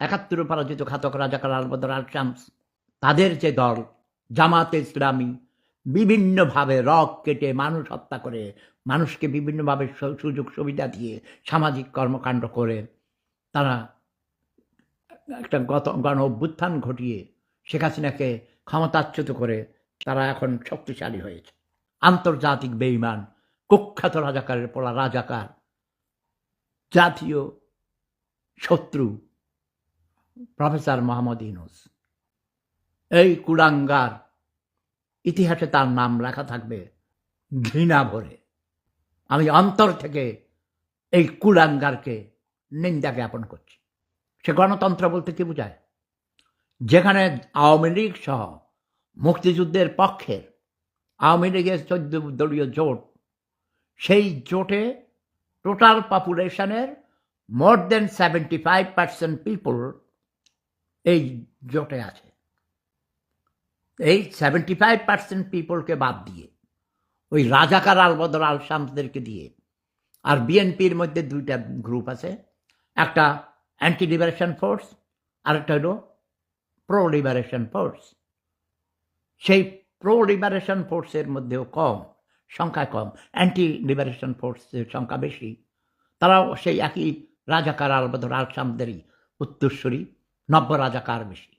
একাত্তরে পরাজিত ঘাতক রাজাকার আলবদর আল শামস তাদের যে দল, জামাতে ইসলামী বিভিন্নভাবে রক কেটে মানুষ হত্যা করে, মানুষকে বিভিন্নভাবে সুযোগ সুবিধা দিয়ে সামাজিক কর্মকাণ্ড করে, তারা একটা গত, গণ অভ্যুত্থান ঘটিয়ে শেখ হাসিনাকে ক্ষমতাচ্যুত করে তারা এখন শক্তিশালী হয়েছে। আন্তর্জাতিক বেইমান, কুখ্যাত রাজাকারের পোলা রাজাকার, জাতীয় শত্রু প্রফেসর মোহাম্মদ ইনুস এই কুলাঙ্গার ইতিহাসে তার নাম লেখা থাকবে ঘৃণা ভরে। আমি অন্তর থেকে এই কুলাঙ্গারকে নিন্দা জ্ঞাপন করছি। সে গণতন্ত্র বলতে কি বোঝায়? যেখানে আওয়ামী লীগ সহ মুক্তিযুদ্ধের পক্ষের আওয়ামী লীগের চোদ্দ দলীয় জোট, সেই জোটে total পপুলেশনের more than seventy five percent people এই জোটে আছে। এই সেভেন্টি ফাইভ পার্সেন্ট পিপলকে বাদ দিয়ে, ওই রাজাকার আলবদর আল শামসদেরকে দিয়ে, আর বিএনপির মধ্যে দুইটা গ্রুপ আছে, একটা অ্যান্টি লিবারেশন ফোর্স আরেকটা হলো প্রো লিবারেশন ফোর্স সেই প্রো লিবারেশন ফোর্সের মধ্যেও কম, সংখ্যায় কম অ্যান্টি লিবারেশন ফোর্সের সংখ্যা বেশি। তারাও সেই একই রাজাকার আলবদর আল শামদেরই উত্তরস্বরী নব্য রাজাকার বেশি।